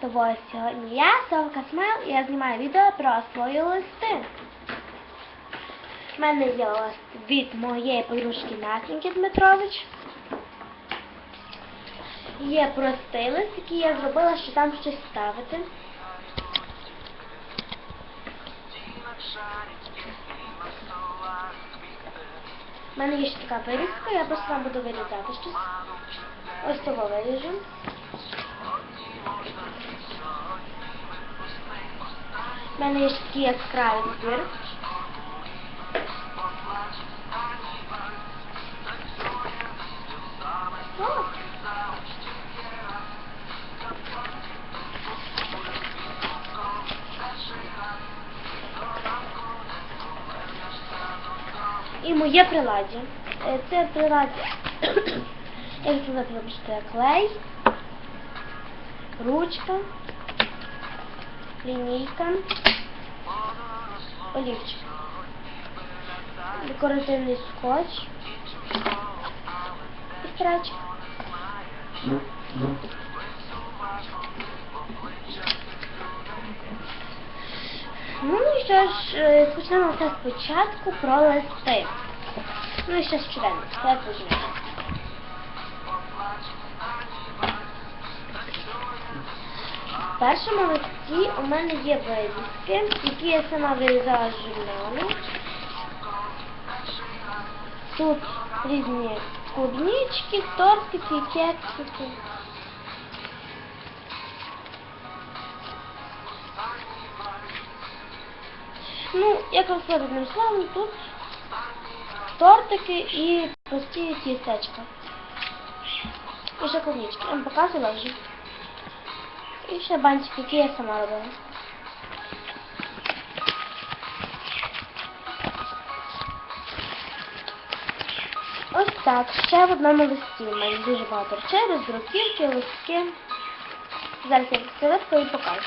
тобою сьогодні я, Совка Смайл, і я знімаю відео про свої листи. У мене є лист від моєї подружки Настеньки Дмитрович. Є простий лист, який я зробила, що там щось ставити. У мене є ще така вирізка, я просто вам буду вирізати щось. Ось того виріжу. У мене є такий яскравий папір. І моє приладдя. Е, Це приладдя, як це вибачте, клей, ручка, лінійка, олівчик, декоративний скотч і страчка. Ну і що ж, е, почнемо все спочатку про листи. Ну і ще щоденно, це пізніше. Першому листі у мене є вирізки, які я сама вирізала з журналу. Тут різні клубнички, тортики, кексики. Ну, як сказати одним словом, тут тортики і прості тістечка. І ще клубнички. Я вам показувала вже. Ще бантики, які я сама робила. Ось так. Ще в одному листі. У дуже багато речей, роздруківки, листки. Зараз я швидко і покажу.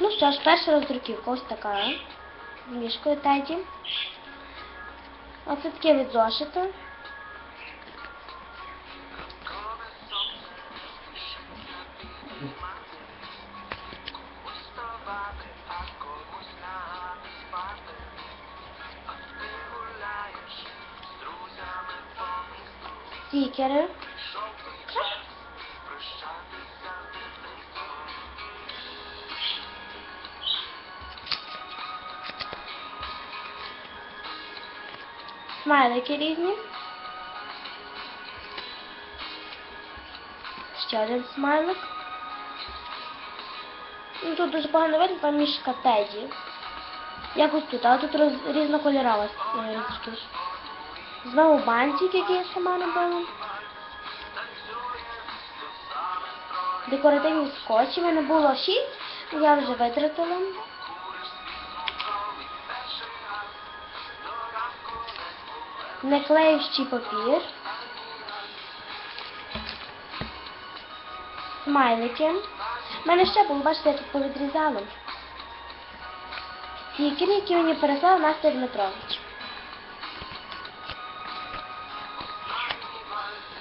Ну що ж, перша роздруківка ось така. З мішкою Теді. Оце таке від зошита. Стікери. Смайлики різні. Ще один смайлик. Ну, тут дуже погано видно, там мішка Теді. Якось тут, але тут роз, різнокольорова е. Знову бантик, який я сама робила. Декоративні скотчі. У мене було 6, я вже витратила. Неклеющий папір. Смайлики. У мене ще було, бачите, я тут повідрізала. Стікери, які мені переслав Настя Дмитрович.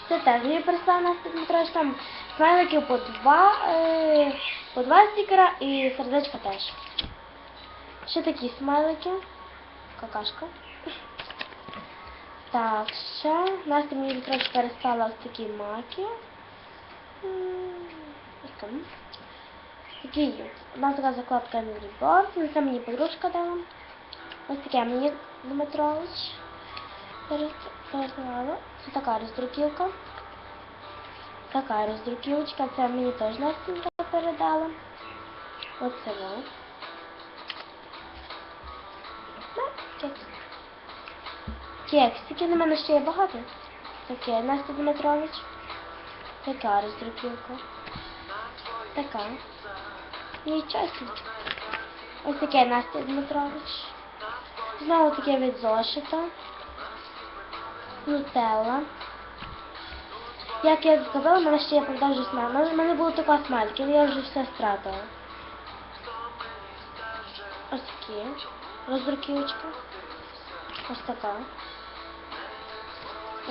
Це теж мені переслав Настя Дмитрович. Там смайлики по два, е, по два стікера і сердечко теж. Ще такі смайлики. Какашка. Так, ще Настя мені трошки перестала ось такі маки. Такі є. Нас така закладка Angry Birds, це мені подружка дала. Ось таке мені Дмитрович перес- переслала. Це така роздруківка. Така роздруківочка, це мені теж Настенька передала. Оце вот. Кексики, на мене ще є багато. Таке, Настя Дмитрович. Така роздруківка. Така. Нічого собі. Ось таке Настя Дмитрович. Знову таке від зошита. Нутелла. Як я сказала, в мене ще є продажі смайлик. У мене- було така смайлик, але я вже все стратила. Ось такі. Роздруківочка. Ось така.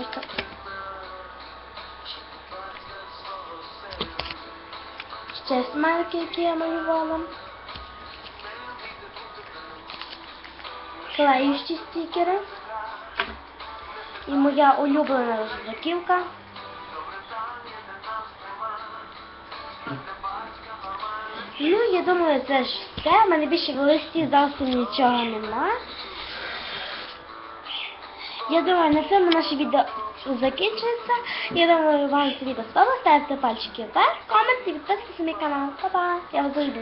Ось так. Ще смайлики, які я малювала. Клеющі стікери. І моя улюблена роздруківка. Ну, я думаю, це ж все. У мене більше в листі зовсім нічого нема. Я думаю, на цьому наше відео закінчується. Я думаю, вам це відео сподобалося. Ставте пальчики вверх, комент підписуйтесь на мій канал. Па-па! Я вас зайду.